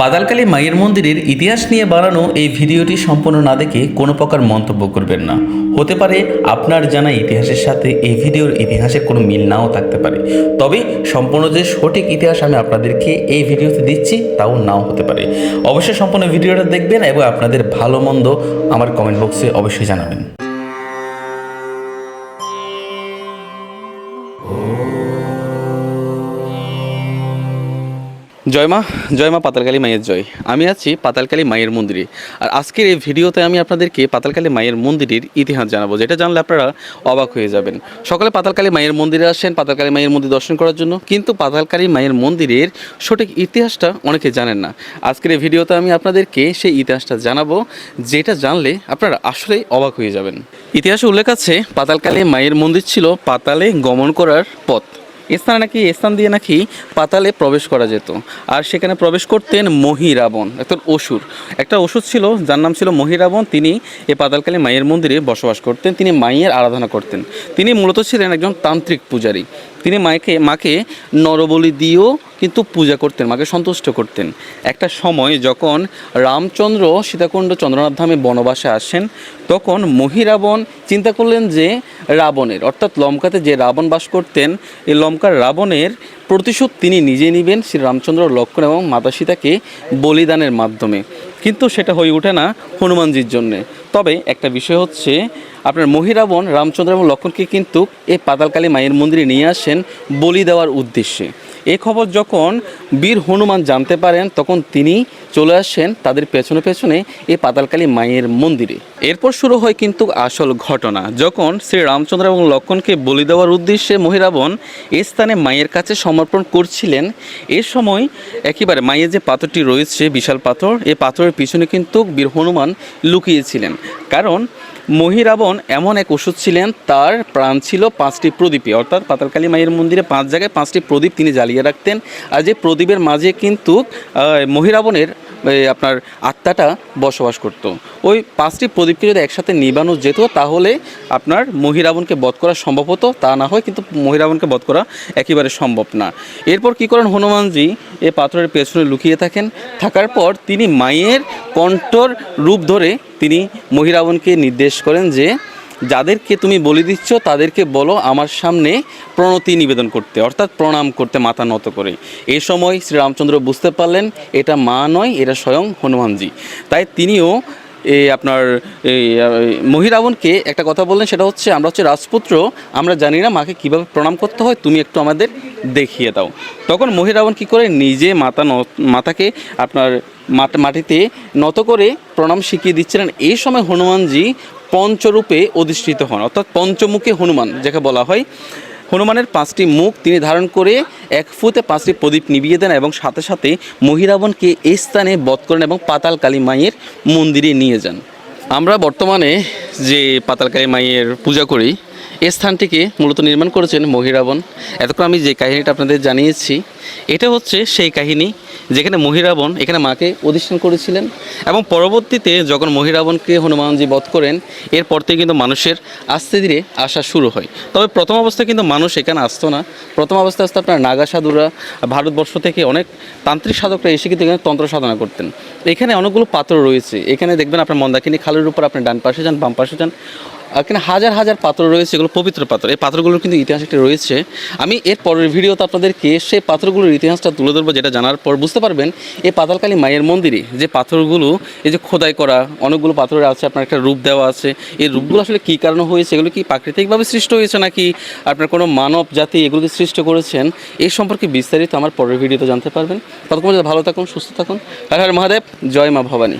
পাতালকালী মায়ের মন্দিরের ইতিহাস নিয়ে বানানো এই ভিডিওটি সম্পূর্ণ না দেখে কোনো প্রকার মন্তব্য করবেন না। হতে পারে আপনার জানা ইতিহাসের সাথে এই ভিডিওর ইতিহাসের কোনো মিল নাও থাকতে পারে। তবে সম্পূর্ণ যে সঠিক ইতিহাস আমি আপনাদেরকে এই ভিডিওতে দিচ্ছি, তাও নাও হতে পারে। অবশ্যই সম্পূর্ণ ভিডিওটা দেখবেন এবং আপনাদের ভালো মন্দ আমার কমেন্ট বক্সে অবশ্যই জানাবেন। জয় মা জয় মা পাতালকালী মায়ের জয়। আমি আছি পাতালকালী মায়ের মন্দিরে। আর আজকের এই ভিডিওতে আমি আপনাদেরকে পাতালকালী মায়ের মন্দিরের ইতিহাস জানাব, যেটা জানলে আপনারা অবাক হয়ে যাবেন। সকালে পাতালকালী মায়ের মন্দিরে আসেন, পাতালকালী মায়ের মন্দির দর্শন করার জন্য, কিন্তু পাতালকালী মায়ের মন্দিরের সঠিক ইতিহাসটা অনেকে জানেন না। আজকের এই ভিডিওতে আমি আপনাদেরকে সেই ইতিহাসটা জানাব, যেটা জানলে আপনারা আসলেই অবাক হয়ে যাবেন। ইতিহাসে উল্লেখ আছে, পাতালকালী মায়ের মন্দির ছিল পাতালে গমন করার পথ। স্থানে নাকি, স্থান দিয়ে নাকি পাতালে প্রবেশ করা যেত। আর সেখানে প্রবেশ করতেন মহিরাবণ একটা অসুর। একটা অসুর ছিল, যার নাম ছিল মহিরাবণ। তিনি এই পাতালকালী মায়ের মন্দিরে বসবাস করতেন। তিনি মায়ের আরাধনা করতেন। তিনি মূলত ছিলেন একজন তান্ত্রিক পূজারী। তিনি মাকে মাকে নরবলি দিয়েও কিন্তু পূজা করতেন, মাকে সন্তুষ্ট করতেন। একটা সময় যখন রামচন্দ্র সীতাকুণ্ড চন্দ্রনাথ ধামে বনবাসে আসেন, তখন মহিরাবণ চিন্তা করলেন যে রাবণের, অর্থাৎ লঙ্কাতে যে রাবণ বাস করতেন, এই লঙ্কার রাবণের প্রতিশোধ তিনি নিজে নেবেন শ্রী রামচন্দ্র লক্ষ্মণ এবং মাতা সীতাকে বলিদানের মাধ্যমে। কিন্তু সেটা হয়ে ওঠে না হনুমানজির জন্যে। তবে একটা বিষয় হচ্ছে, আপনার মহিরাবণ রামচন্দ্র এবং লক্ষণকে কিন্তু এই পাতালকালী মায়ের মন্দিরে নিয়ে আসেন বলি দেওয়ার উদ্দেশ্যে। এই খবর যখন বীর হনুমান জানতে পারেন, তখন তিনি চলে আসেন তাদের পেছনে পেছনে এই পাতালকালী মায়ের মন্দিরে। এরপর শুরু হয় কিন্তু আসল ঘটনা। যখন শ্রী রামচন্দ্র এবং লক্ষণকে বলি দেওয়ার উদ্দেশ্যে মহিরাবণ এই স্থানে মায়ের কাছে সমর্পণ করছিলেন, এ সময় একেবারে মায়ের যে পাথরটি রয়েছে, বিশাল পাথর এই পাথরের পিছনে কিন্তু বীর হনুমান লুকিয়েছিলেন। কারণ মহিরাবণ এমন এক ওষুধ ছিলেন, তার প্রাণ ছিল পাঁচটি প্রদীপে। অর্থাৎ পাতালকালী মায়ের মন্দিরে পাঁচ জায়গায় পাঁচটি প্রদীপ তিনি জ্বালিয়ে রাখতেন। আর যে প্রদীপের মাঝে কিন্তু মহিরাবণের আপনার আত্মাটা বসবাস করত। ওই পাঁচটি প্রদীপকে যদি একসাথে নিবানো যেত, তাহলে আপনার মহিরাবণকে বধ করা সম্ভব হতো। তা না হয় কিন্তু মহিরাবণকে বধ করা একেবারে সম্ভব না। এরপর কি করেন হনুমানজি? এ পাথরের পেছনে লুকিয়ে থাকেন। থাকার পর তিনি মায়ের কণ্ঠর রূপ ধরে তিনি মহিরাবণকে নির্দেশ করেন যে যাদেরকে তুমি বলে দিচ্ছ, তাদেরকে বলো আমার সামনে প্রণতি নিবেদন করতে, অর্থাৎ প্রণাম করতে মাথা নত করে। এ সময় শ্রীরামচন্দ্র বুঝতে পারলেন, এটা মা নয় এটা স্বয়ং হনুমানজি। তাই তিনিও এই আপনার এই মহিরাবণকে একটা কথা বললেন, সেটা হচ্ছে, আমরা হচ্ছে রাজপুত্র, আমরা জানি না মাকে কীভাবে প্রণাম করতে হয়, তুমি একটু আমাদের দেখিয়ে দাও। তখন মহিরাবণ কী করে, নিজে মাতা মাথাকে আপনার মাট- মাটিতে নত করে প্রণাম শিখিয়ে দিচ্ছিলেন। এই সময় হনুমানজি পঞ্চরূপে অধিষ্ঠিত হন। অর্থাৎ পঞ্চমুখী হনুমান, যাকে বলা হয়। হনুমানের পাঁচটি মুখ তিনি ধারণ করে এক ফুতে পাঁচটি প্রদীপ নিবিয়ে দেন এবং সাথে সাথে মহিরাবণকে এই স্থানে বধ করেন এবং পাতাল কালী মায়ের মন্দিরে নিয়ে যান। আমরা বর্তমানে যে পাতাল কালী মায়ের পূজা করি এই স্থানটিকে মূলত নির্মাণ করেছেন মহিরাবণ এতক্ষণ আমি যে কাহিনীটা আপনাদের জানিয়েছি, এটা হচ্ছে সেই কাহিনী যেখানে মহিরাবণ এখানে মাকে অধিষ্ঠান করেছিলেন এবং পরবর্তীতে যখন মহিরাবণকে হনুমানজি বধ করেন, এরপর থেকে কিন্তু মানুষের আস্তে ধীরে আসা শুরু হয়। তবে প্রথম অবস্থায় কিন্তু মানুষ এখানে আসতো না। প্রথম অবস্থায় আসতে আপনার নাগা সাধুরা, ভারতবর্ষ থেকে অনেক তান্ত্রিক সাধকরা এসে কিন্তু এখানে তন্ত্র সাধনা করতেন। এখানে অনেকগুলো পাত্র রয়েছে। এখানে দেখবেন আপনার মন্দাকিনী খালের উপর আপনি ডান পাশে যান, বাম পাশে যান। এখানে হাজার হাজার পাত্র রয়েছে, এগুলো পবিত্র পাত্র এই পাত্রগুলোর কিন্তু ইতিহাস একটা রয়েছে। আমি এর পরের ভিডিওতে আপনাদেরকে সেই পাত্রগুলোর ইতিহাসটা তুলে ধরবো যেটা জানার পর বুঝতে পারবেন, এই পাতালকালী মায়ের মন্দিরে যে পাথরগুলো, এই যে খোদাই করা, অনেকগুলো পাথরের আছে, আপনার একটা রূপ দেওয়া আছে, এই রূপগুলো আসলে কী কারণে হয়েছে, এগুলো কি প্রাকৃতিকভাবে সৃষ্ট হয়েছে নাকি আপনার কোনো মানব জাতি এগুলোকে সৃষ্টি করেছেন, এই সম্পর্কে বিস্তারিত আমার পরের ভিডিওতে জানতে পারবেন। ততক্ষণ ভালো থাকুন, সুস্থ থাকুন। হর মহাদেব, জয় মা ভবানী।